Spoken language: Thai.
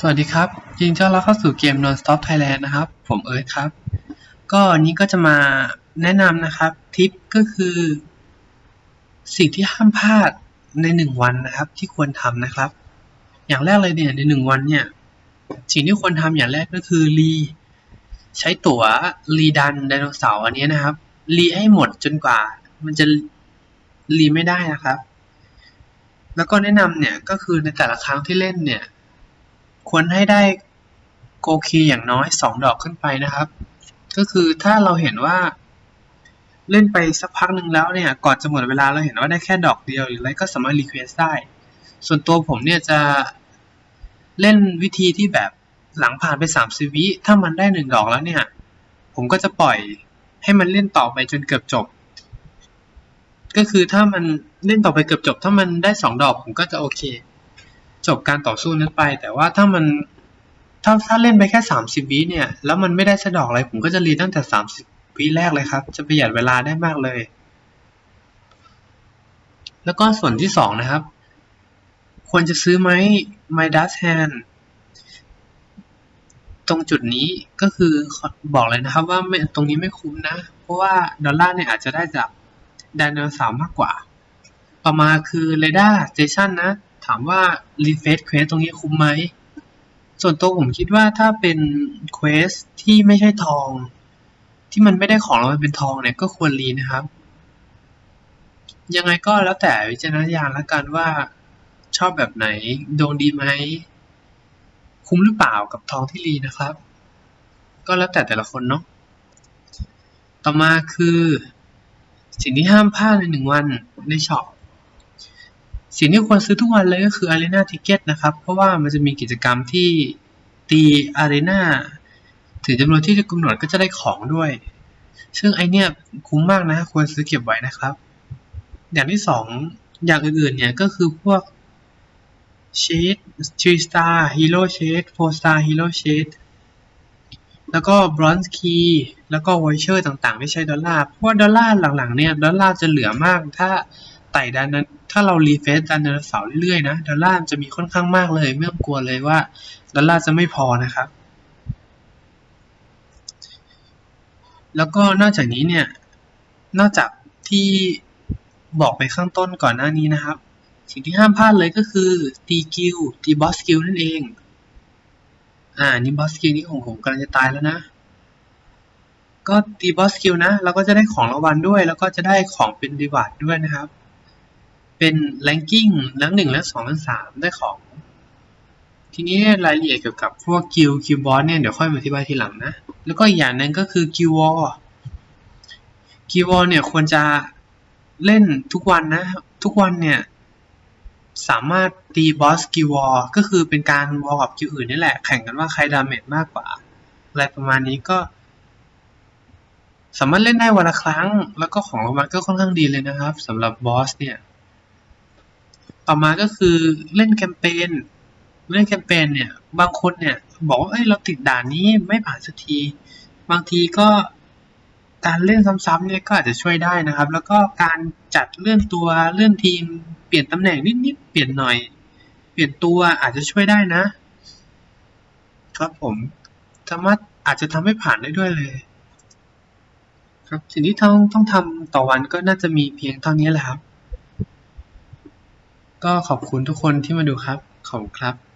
สวัสดีครับยินดีต้อนรับเข้าสู่เกม Non-Stop Thailand นะครับ ผมเอิร์ธครับ ก็นนี้ก็จะมาแนะนำนะครับ ทิปก็คือ สิ่งที่ห้ามพลาดในหนึ่งวันนะครับ ที่ควรทำนะครับ อย่างแรกเลยเนี่ยในหนึ่งวันเนี่ย สิ่งที่ควรทำอย่างแรกก็คือรีใช้ตั๋วรีดันไดโนเสาร์อันนี้นะครับรีให้หมดจนกว่า มันจะรีไม่ได้นะครับ แล้วก็แนะนำเนี่ยก็คือในแต่ละครั้งที่เล่นเนี่ย ควรให้ได้โกคีอย่างน้อยสองดอกขึ้นไปนะครับ ก็คือถ้าเราเห็นว่า เล่นไปสักพักหนึ่งแล้วเนี่ยก่อนจะหมดเวลาเราเห็นว่าได้แค่ดอกเดียวหรืออะไรก็สามารถรีเควสได้ ส่วนตัวผมเนี่ยจะเล่นวิธีที่แบบหลังผ่านไปสามสิบวิถ้ามันได้หนึ่งดอกแล้วเนี่ยผมก็จะปล่อยให้มันเล่นต่อไปจนเกือบจบ ก็คือถ้ามันเล่นต่อไปเกือบจบ ถ้ามันได้สองดอกผมก็จะโอเค จบการต่อสู้นั้นไป แต่ว่าถ้ามันถ้าถ้าเล่นไปแค่สามสิบวิเนี่ย แล้วมันไม่ได้สะดอกอะไร ผมก็จะรีตั้งแต่สามสิบวิแรกเลยครับ จะประหยัดเวลาได้มากเลย แล้วก็ส่วนที่สองนะครับ ควรจะซื้อไหม My Dust Hand ตรงจุดนี้ก็คือบอกเลยนะครับว่าไม่ตรงนี้ไม่คุ้มนะ เพราะว่าดอลลาร์เนี่ยอาจจะได้จากไดโนเสาร์มากกว่า ต่อมาคือ r a d a r Station นะ ถามว่า Refresh Quest ตรงนี้คุ้มไหม ส่วนตัวผมคิดว่าถ้าเป็น Quest ที่ไม่ใช่ทอง ที่มันไม่ได้ของเราเป็นทองเนี่ยก็ควรรีนะครับ ยังไงก็แล้วแต่วิจารณญาณละกันว่าชอบแบบไหนดวงดีไหม คุ้มหรือเปล่ากับทองที่รีนะครับ ก็แล้วแต่แต่ละคนเนาะต่อมาคือ สิ่งที่ห้ามพลาดในหนึ่งวันในช็อป สิ่งที่ควรซื้อทุกวันเลยก็คือ Arena Ticket นะครับ เพราะว่ามันจะมีกิจกรรมที่ตี Arena ถึงจำนวนที่จะกำหนดก็จะได้ของด้วย ซึ่งไอเนี้ยคุ้มมากนะ ควรซื้อเก็บไว้นะครับ อย่างที่สองอย่างอื่นๆเนี่ยก็คือพวก Shade 3 Star Hero Shade 4 Star Hero Shade แล้วก็ Bronze Key แล้วก็ Voucher ต่างๆ ที่ใช้ดอลลาร์เพราะว่าดอลลาร์หลังๆเนี่ยดอลลาร์จะเหลือมากถ้า ไต่ดันนั้น ถ้าเรารีเฟซดันไดโนเสาร์เรื่อยๆนะ ดอลลาร์จะมีค่อนข้างมากเลย ไม่ต้องกลัวเลยว่า ดอลลาร์จะไม่พอนะครับ แล้วก็นอกจากนี้เนี่ย นอกจากที่บอกไปข้างต้นก่อนหน้านี้นะครับ สิ่งที่ห้ามพลาดเลยก็คือตีกิลตีบอสกิลนั่นเอง อ่า นี่บอสกิลนี่ของผมกำลังจะตายแล้วนะก็ตีบอสกิลนะเราก็จะได้ของรางวัลด้วย แล้วก็จะได้ของเป็นรีวาร์ดด้วยนะครับ เป็นแรงกิ้งทั้งหนึ่งและสองและสามได้ของ ทีนี้รายละเอียดเกี่ยวกับพวกกิลกิลบอสเนี่ยเดี๋ยวค่อยมาอธิบายทีหลังนะ แล้วก็อีกอย่างหนึ่งก็คือกิลวอลกิลวอลเนี่ยควรจะเล่นทุกวันนะ ทุกวันเนี่ยสามารถตีบอสกิลวอลก็คือเป็นการวอลกับกิลอื่นนี่แหละ แข่งกันว่าใครดาเมจมากกว่า อะไรประมาณนี้ก็ สามารถเล่นได้วันละครั้ง แล้วก็ของรางวัลก็ค่อนข้างดีเลยนะครับสำหรับบอสเนี่ย ต่อมาก็คือเล่นแคมเปญเล่นแคมเปญเนี่ย บางคนเนี่ย บอกว่าเอ้ยเราติดด่านนี้ไม่ผ่านสักที บางทีก็การเล่นซ้ำๆเนี่ยก็อาจจะช่วยได้นะครับ แล้วก็การจัดเลื่อนตัวเลื่อนทีม เปลี่ยนตำแหน่งนิดๆเปลี่ยนหน่อย เปลี่ยนตัวอาจจะช่วยได้นะ ครับผมสามารถอาจจะทำให้ผ่านได้ด้วยเลย ครับสิ่งที่ต้องต้องทำต่อวันก็น่าจะมีเพียงเท่านี้แหละครับ ก็ขอบคุณทุกคนที่มาดูครับ ขอบคุณครับ